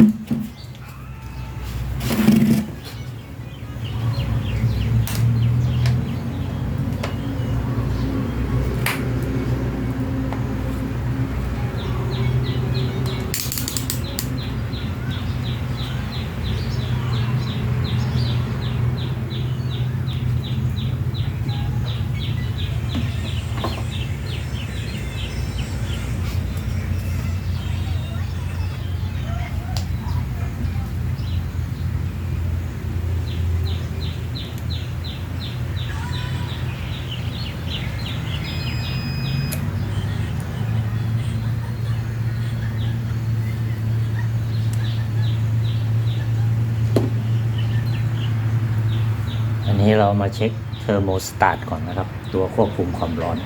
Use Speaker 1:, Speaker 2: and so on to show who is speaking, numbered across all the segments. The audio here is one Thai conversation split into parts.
Speaker 1: Mm-hmm. นี้เรามาเช็คเทอร์โมสตาร์ทก่อนนะครับ ตัวควบคุมความร้อน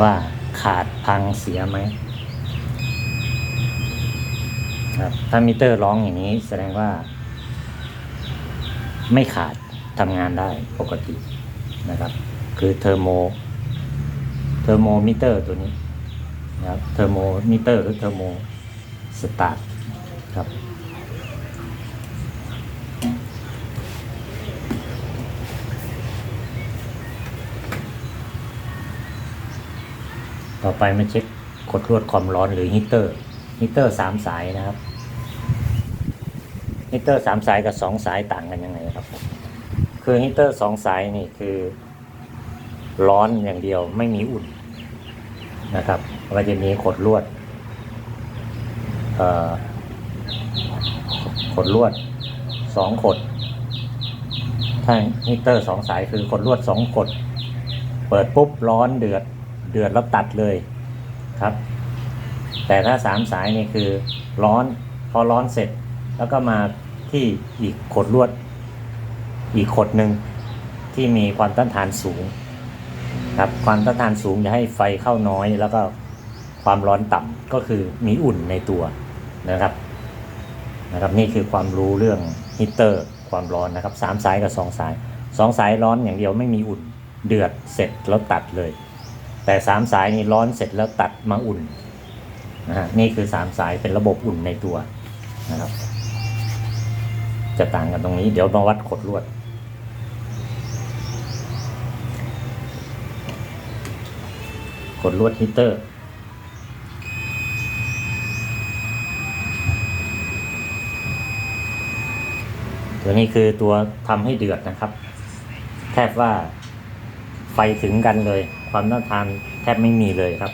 Speaker 1: ว่าขาดพังเสียไหมครับถ้ามิเตอร์ร้องอย่างนี้แสดงว่า ไม่ขาดทำงานได้ปกตินะครับ คือเทอร์โมเทอร์โมมิเตอร์ตัวนี้นะครับเทอร์โมมิเตอร์หรือเทอร์โมสตาร์ทครับ ต่อไปมาเช็คกดลวดความร้อนหรือฮีเตอร์ฮีเตอร์สามสายนะครับฮีเตอร์สามสายกับสองสายต่างกันยังไงครับ คือฮีเตอร์สองสายนี่คือ ร้อนอย่างเดียวไม่มีอุ่นนะครับก็จะมีขดลวดขดลวดสองขดถ้าฮีเตอร์สองสายคือขดลวดสองขด เปิดปุ๊บร้อนเดือด เดือดแล้วตัดเลยครับ แต่ถ้าสามสายนี่คือร้อนพอร้อนเสร็จ แล้วก็มาที่อีกขดลวด อีกขดหนึ่งที่มีความต้านทานสูงครับความต้านทานสูงจะให้ไฟเข้าน้อย แล้วก็ความร้อนต่ำก็คือมีอุ่นในตัวนะครับนะครับนี่คือความรู้เรื่องฮีเตอร์ความร้อนนะครับสามสายกับสองสายสองสายร้อนอย่างเดียวไม่มีอุ่นเดือดเสร็จแล้วตัดเลย แต่สามสายนี่ร้อนเสร็จแล้วตัดมาอุ่นนะฮะนี่คือสามสายเป็นระบบอุ่นในตัวนะครับ จะต่างกันตรงนี้ เดี๋ยวมาวัดขดลวดขดลวดฮีเตอร์ตัวนี้คือตัวทำให้เดือดนะครับ แทบว่าไฟถึงกันเลย ความต้านทานแทบไม่มีเลยครับ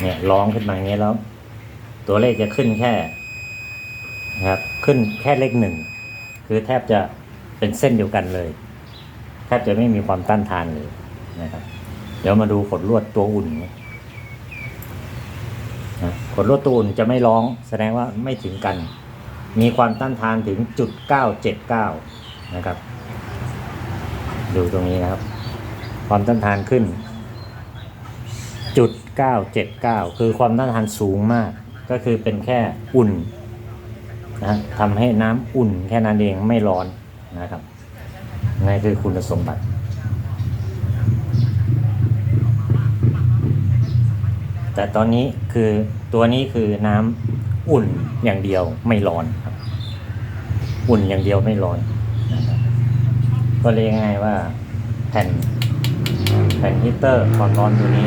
Speaker 1: เนี่ยร้องขึ้นมาอย่างนี้แล้ว ตัวเลขจะขึ้นแค่นะครับ ขึ้นแค่เลขหนึ่งคือแทบจะเป็นเส้นเดียวกันเลยแทบจะไม่มีความต้านทานเลยนะครับ เดี๋ยวมาดูขดลวดตัวอุ่นนะขดลวดตัวอุ่นจะไม่ร้องแสดงว่าไม่ถึงกัน มีความต้านทานถึงจุดเก้าเจ็ดเก้านะครับ ดูตรงนี้นะครับ ความต้านทานขึ้นจุดเก้าเจ็ดเก้าคือความต้านทานสูงมาก ก็คือเป็นแค่อุ่นนะทำให้น้ำอุ่นแค่นั้นเองไม่ร้อนนะครับนั่นคือคุณสมบัติแต่ตอนนี้คือตัวนี้คือน้ำอุ่นอย่างเดียวไม่ร้อนครับ อุ่นอย่างเดียวไม่ร้อนก็เรียกง่ายว่าแผ่น แผ่นฮีเตอร์ความร้อนตัวนี้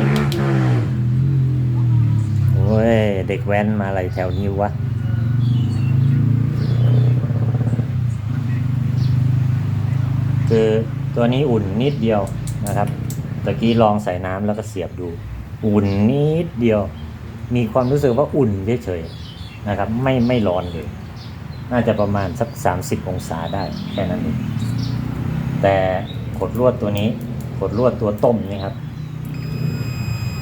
Speaker 1: โอ้ย เด็กแว้นมาอะไรแถวนี้วะคือตัวนี้อุ่นนิดเดียวนะครับตะกี้ลองใส่น้ำแล้วก็เสียบดู อุ่นนิดเดียว มีความรู้สึกว่าอุ่นเฉยๆนะครับ ไม่ไม่ร้อนเลยน่าจะประมาณสัก 30 องศาได้แค่นั้นเองแต่ขดลวดตัวนี้ ขดลวดตัวต้มนี่ครับ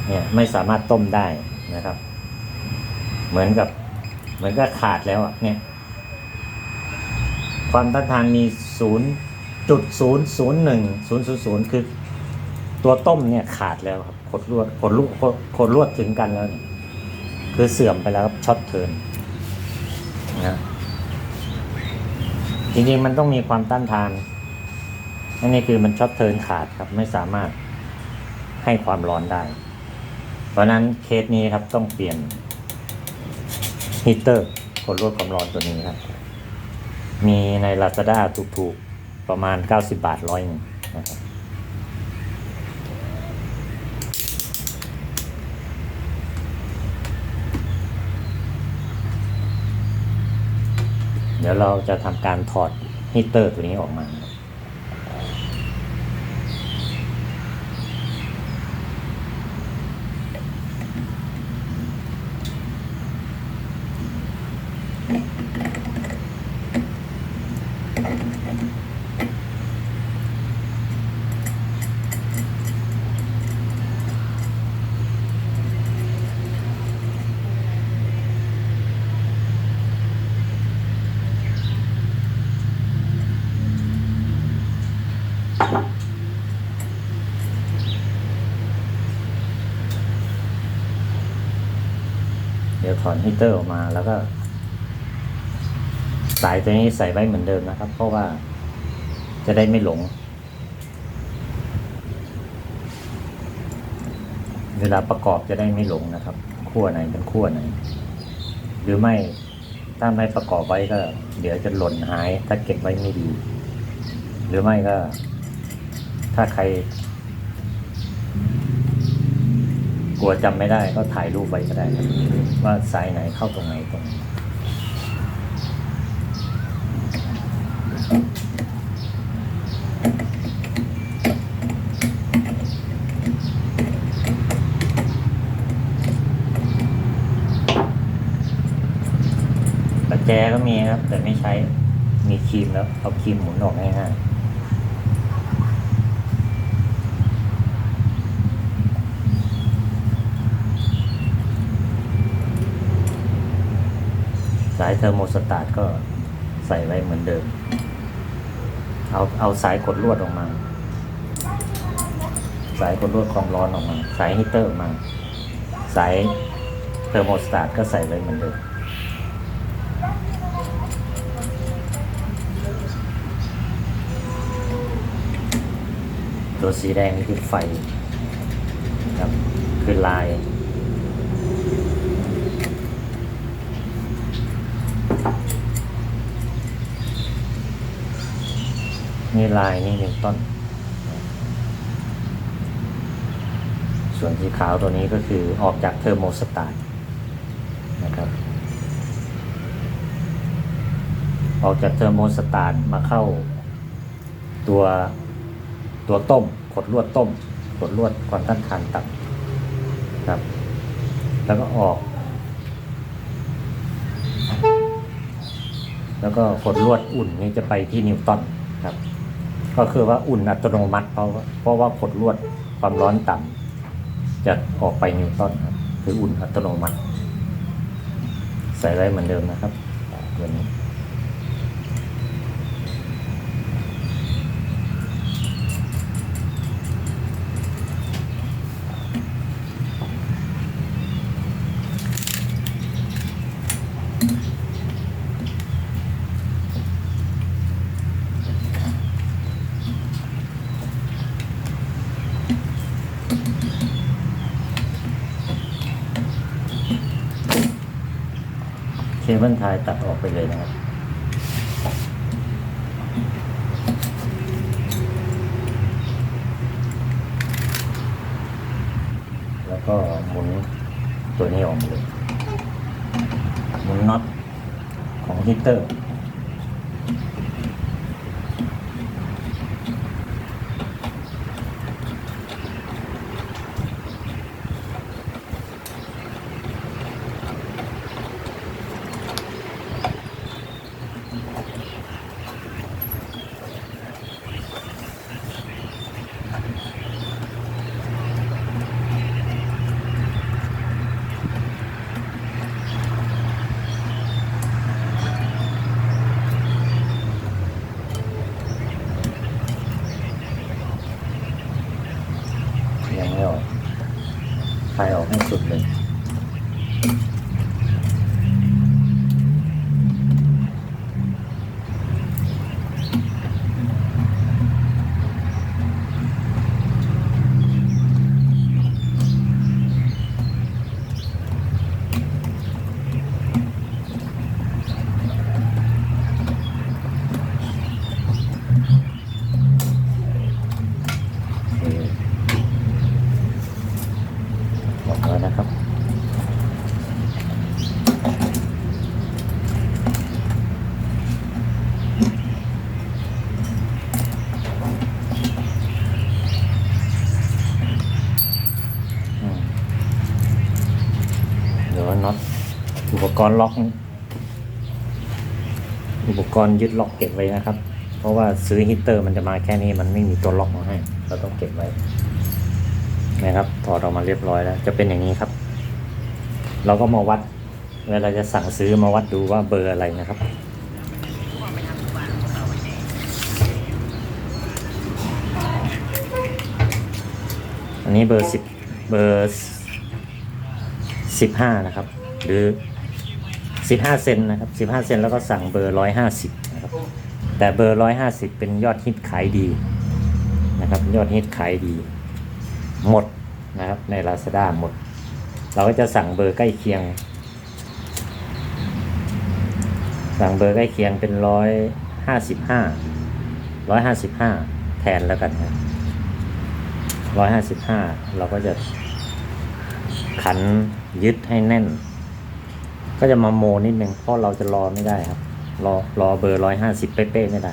Speaker 1: เนี่ยไม่สามารถต้มได้นะครับ เหมือนกับ เหมือนกับขาดแล้วอะเนี่ย ความต้านทานมีศูนย์จุดศูนย์ศูนย์หนึ่งศูนย์ศูนย์ศูนย์คือ ตัวต้มเนี่ยขาดแล้วครับขดลวดขดลวดขดลวดถึงกันแล้วเนี่ยคือเสื่อมไปแล้วครับช็อตเทินนะจริงๆมันต้องมีความต้านทาน อันนี้คือมันช็อตเทิร์นขาดครับไม่สามารถให้ความร้อนได้ เพราะนั้นเคสนี้ครับต้องเปลี่ยนฮีเตอร์ขดลวดความร้อนตัวนี้ครับ มีใน Lazada ถูกๆ ประมาณ 90 บาทร้อยหนึ่งนะครับเดี๋ยวเราจะทำการถอดฮีเตอร์ตัวนี้ออกมา เดี๋ยวถอนฮีเตอร์ออกมาแล้วก็ สายตัวนี้ใส่ไว้เหมือนเดิมนะครับ เพราะว่าจะได้ไม่หลง เวลาประกอบจะได้ไม่หลงนะครับขั้วไหนเป็นขั้วไหน หรือไม่ถ้าไม่ประกอบไว้ก็ เดี๋ยวจะหล่นหาย ถ้าเก็บไว้ไม่ดี หรือไม่ก็ ถ้าใคร กลัวจำไม่ได้ก็ถ่ายรูปไว้ก็ได้ว่าสายไหนเข้าตรงไหนตรงประแจก็มีครับ แต่ไม่ใช้มีครีมแล้วเอาครีมหมุนออกง่ายๆ สายเทอร์โมสตาร์ทก็ใส่ไว้เหมือนเดิม เอาเอาสายกดลวดออกมา สายกดลวดความร้อนออกมา สายฮีเตอร์ออกมา สายเทอร์โมสตาร์ทก็ใส่ไว้เหมือนเดิมตัวสีแดงนี่คือไฟครับคือลาย นี่ลายนี่นิวตันส่วนสีขาวตัวนี้ก็คือออกจากเทอร์โมสตาร์นะครับออกจากเทอร์โมสตาร์มาเข้าตัวตัวต้มขดลวดต้มขดลวดความต้านทานต่ำครับ แล้วก็ออก แล้วก็ขดลวดอุ่นนี่จะไปที่นิวตันครับ ก็คือว่าอุ่นอัตโนมัติเพราะว่าเพราะว่าขดลวดความร้อนต่ำจะออกไปนิวตันครับคืออุ่นอัตโนมัติ ใส่ไว้เหมือนเดิมนะครับตัวนี้ เบิลไทยตัดออกไปเลยนะครับแล้วก็หมุนตัวนี้ออกมาเลยหมุนน็อตของฮีตเตอร์ ค อุป กรณ์ล็อก อุปกรณ์ยึดล็อกเก็บไว้นะครับ เพราะว่าซื้อฮีตเตอร์มันจะมาแค่นี้มันไม่มีตัวล็อกมาให้ เราต้องเก็บไว้ นะครับถอดออกมาเรียบร้อยแล้ว จะเป็นอย่างนี้ครับ เราก็มาวัด เวลาจะสั่งซื้อมาวัดดูว่าเบอร์อะไรนะครับอันนี้เบอร์สิบเบอร์สิบห้านะครับ หรือ สิบห้าเซนนะครับสิบห้าเซนแล้วก็สั่งเบอร์ร้อยห้าสิบนะครับแต่เบอร์ร้อยห้าสิบเป็นยอดฮิตขายดีนะครับยอดฮิตขายดี หมดนะครับใน Lazada หมด เราก็จะสั่งเบอร์ใกล้เคียง สั่งเบอร์ใกล้เคียงเป็นร้อยห้าสิบห้าร้อยห้าสิบห้าแทนแล้วกันครับร้อยห้าสิบห้าเราก็จะขันยึดให้แน่น ก็จะมาโมนิดนึงเพราะเราจะรอไม่ได้ครับ รอรอเบอร์ร้อยห้าสิบเป๊ะๆไม่ได้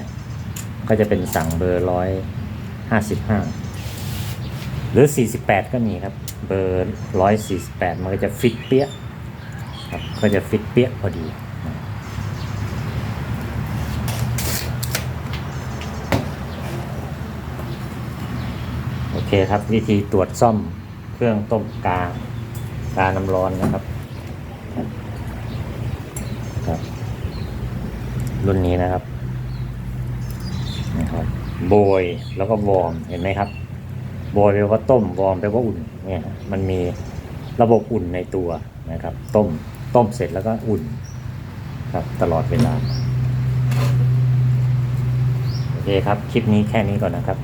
Speaker 1: ก็จะเป็นสั่งเบอร์ร้อยห้าสิบห้าหรือสี่สิบแปดก็มีครับ เบอร์ร้อยสี่สิบแปดมันก็จะฟิตเปี้ยครับก็จะฟิตเปี้ยพอดีโอเคครับวิธีตรวจซ่อมเครื่องต้มกา กาน้ำร้อนนะครับครับ รุ่นนี้นะครับนะครับโบยแล้วก็วอร์มเห็นไหมครับโบยแปลว่าต้มวอร์มแปลว่าอุ่นเนี่ยมันมีระบบอุ่นในตัวนะครับ ต้มต้มเสร็จแล้วก็อุ่นครับ ตลอดเวลา โอเคครับ คลิปนี้แค่นี้ก่อนนะครับ